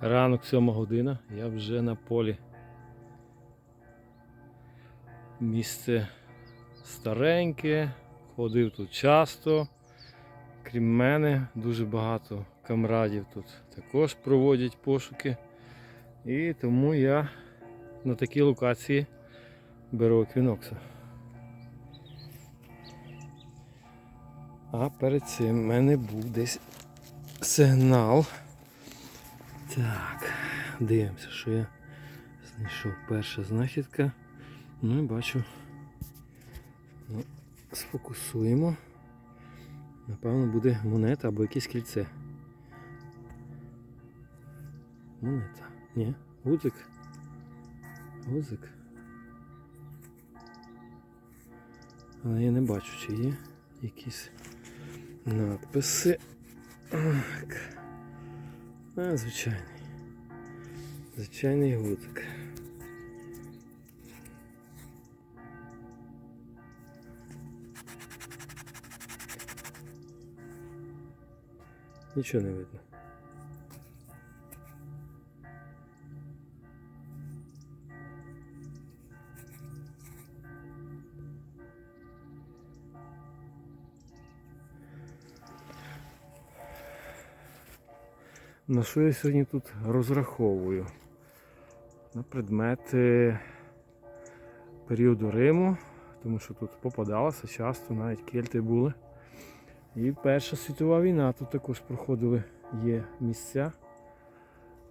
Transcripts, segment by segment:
Ранок 7 година, я вже на полі. Місце стареньке, ходив тут часто. Крім мене, дуже багато камрадів тут також проводять пошуки. І тому я на такій локації беру еквінокса. А перед цим в мене був десь сигнал. Так, дивимося, що я знайшов перша знахідка. Ну і бачу. Ну, сфокусуємо. Напевно, буде монета або якесь кільце. Монета. Ні, гудзик. Гудзик. Але я не бачу, чи є якісь надписи. Так. А, звичайний. Звичайний гудзик. Нічого не видно. На що я сьогодні тут розраховую? На предмети періоду Риму, тому що тут попадалося часто, навіть кельти були. І Перша світова війна тут також проходили є місця.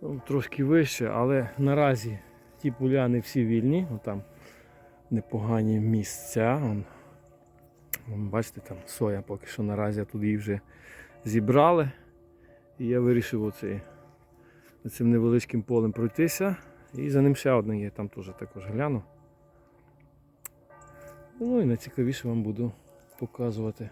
Ну, трошки вище, але наразі ті поляни всі вільні, О, там непогані місця. Бачите, там соя поки що наразі тут її вже зібрали. І я вирішив оцей, цим невеличким полем пройтися. І за ним ще одне є, там теж також гляну. Ну і найцікавіше вам буду показувати.